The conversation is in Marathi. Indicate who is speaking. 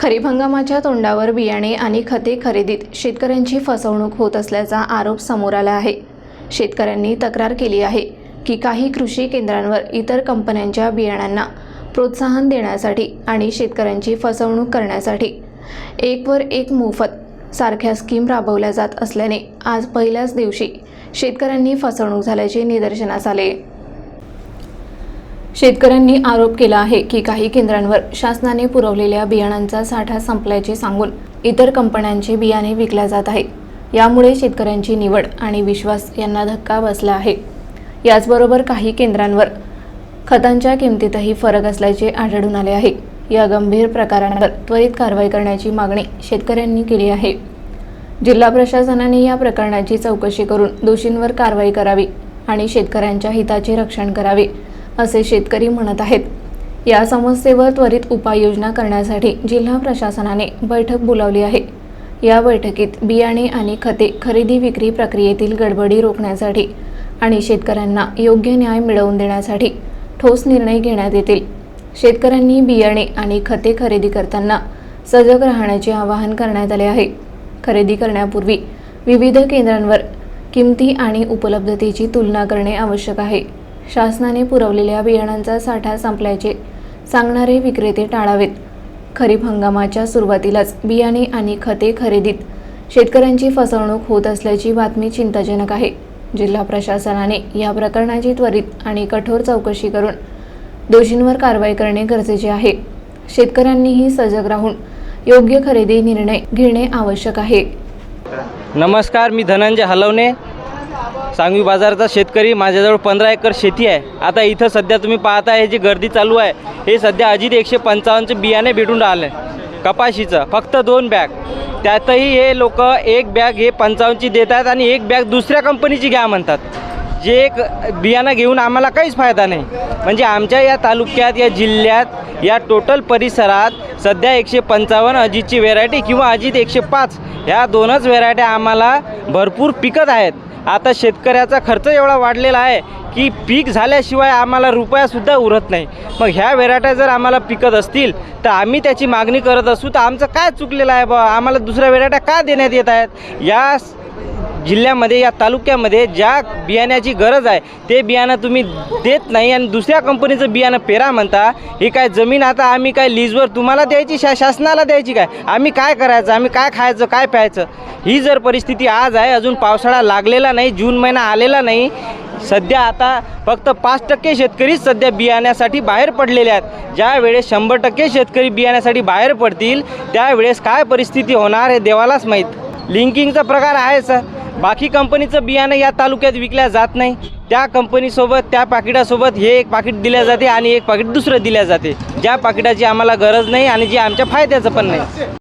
Speaker 1: खरीप हंगामाच्या तोंडावर बियाणे आणि खते खरेदीत शेतकऱ्यांची फसवणूक होत असल्याचा आरोप समोर आला आहे. शेतकऱ्यांनी तक्रार केली आहे की काही कृषी केंद्रांवर इतर कंपन्यांच्या बियाणांना प्रोत्साहन देण्यासाठी आणि शेतकऱ्यांची फसवणूक करण्यासाठी एकवर एक मोफत सारख्या स्कीम राबवल्या जात असल्याने आज पहिल्याच दिवशी शेतकऱ्यांनी फसवणूक झाल्याचे निदर्शनास आले. शेतकऱ्यांनी आरोप केला आहे की काही केंद्रांवर शासनाने पुरवलेल्या बियाणांचा साठा संपल्याचे सांगून इतर कंपन्यांचे बियाणे विकल्या जात आहे. यामुळे शेतकऱ्यांची निवड आणि विश्वास यांना धक्का बसला आहे. याचबरोबर काही केंद्रांवर खतांच्या किमतीतही फरक असल्याचे आढळून आले आहे. या गंभीर प्रकारांवर त्वरित कारवाई करण्याची मागणी शेतकऱ्यांनी केली आहे. जिल्हा प्रशासनाने या प्रकरणाची चौकशी करून दोषींवर कारवाई करावी आणि शेतकऱ्यांच्या हिताचे रक्षण करावे असे शेतकरी म्हणत आहेत. या समस्येवर त्वरित उपाययोजना करण्यासाठी जिल्हा प्रशासनाने बैठक बोलावली आहे. या बैठकीत बियाणे आणि खते खरेदी विक्री प्रक्रियेतील गडबडी रोखण्यासाठी आणि शेतकऱ्यांना योग्य न्याय मिळवून देण्यासाठी ठोस निर्णय घेण्यात येतील. शेतकऱ्यांनी बियाणे आणि खते खरेदी करताना सजग राहण्याचे आवाहन करण्यात आले आहे. खरेदी करण्यापूर्वी विविध केंद्रांवर किमती आणि उपलब्धतेची तुलना करणे आवश्यक आहे. शासनाने पुरवलेल्या बियाणांचा साठा संपल्याचे सांगणारे विक्रेते टाळावेत. खरीप हंगामाच्या सुरुवातीलाच बियाणे आणि खते खरेदीत शेतकऱ्यांची फसवणूक होत असल्याची बातमी चिंताजनक आहे. जिल्हा प्रशासनाने या प्रकरणाची त्वरित आणि कठोर चौकशी करून दोषींवर कारवाई करणे गरजेचे आहे. शेतकऱ्यांनीही सजग राहून योग्य खरेदी निर्णय घेणे आवश्यक आहे.
Speaker 2: नमस्कार मी धनंजय हलवणे. सांगवी बाजाराचा शेतकरी माझ्याजवळ पंधरा एकर शेती आहे. आता इथं सध्या तुम्ही पाहता हे जी गर्दी चालू आहे हे सध्या अजित एकशे पंचावन्नचे बियाणे भेटून राहिले. कपाशीचं फक्त दोन बॅग. त्यातही हे लोक एक बॅग हे पंचावन्नची देत आहेत आणि एक बॅग दुसऱ्या कंपनीची घ्या म्हणतात. जे एक बियाणं घेऊन आम्हाला काहीच फायदा नाही. म्हणजे आमच्या या तालुक्यात या जिल्ह्यात या टोटल परिसरात सध्या एकशे पंचावन्न अजितची व्हेरायटी किंवा अजित एकशे पाच ह्या दोनच व्हेरायट्या आम्हाला भरपूर पिकत आहेत. आता शेतकऱ्याचा खर्च एवढा वाढलेला आहे की पीक झाल्याशिवाय आम्हाला रुपयासुद्धा उरत नाही. मग ह्या व्हेरायट्या जर आम्हाला पिकत असतील तर आम्ही त्याची मागणी करत असू तर आमचं काय चुकलेलं आहे बा? आम्हाला दुसऱ्या व्हेरायट्या का देण्यात येत आहेत? या जिल्ह्यामध्ये या तालुक्यामध्ये ज्या बियाण्याची गरज आहे ते बियाणं तुम्ही देत नाही आणि दुसऱ्या कंपनीचं बियाणं पेरा म्हणता ही काय जमीन आता आम्ही काय लीजवर तुम्हाला द्यायची शा शासनाला द्यायची काय? आम्ही काय करायचं? आम्ही काय खायचं? काय प्यायचं? ही जर परिस्थिती आज आहे अजून पावसाळा लागलेला नाही जून महिना आलेला नाही सध्या आता फक्त पाच टक्के शेतकरीच सध्या बियाण्यासाठी बाहेर पडलेले आहेत. ज्या वेळेस शंभर टक्के शेतकरी बियाण्यासाठी बाहेर पडतील त्यावेळेस काय परिस्थिती होणार हे देवालाच माहीत. लिंकिंगचा प्रकार आहे सर बाकी कंपनीचं बियाणं या तालुक्यात विकल्या जात नाही. त्या कंपनीसोबत त्या पाकिटासोबत हे एक पाकिट दिल्या जाते आणि एक पाकिट दुसरं दिल्या जाते. ज्या पाकिटाची आम्हाला गरज नाही आणि जे आमच्या फायद्याचं पण नाही.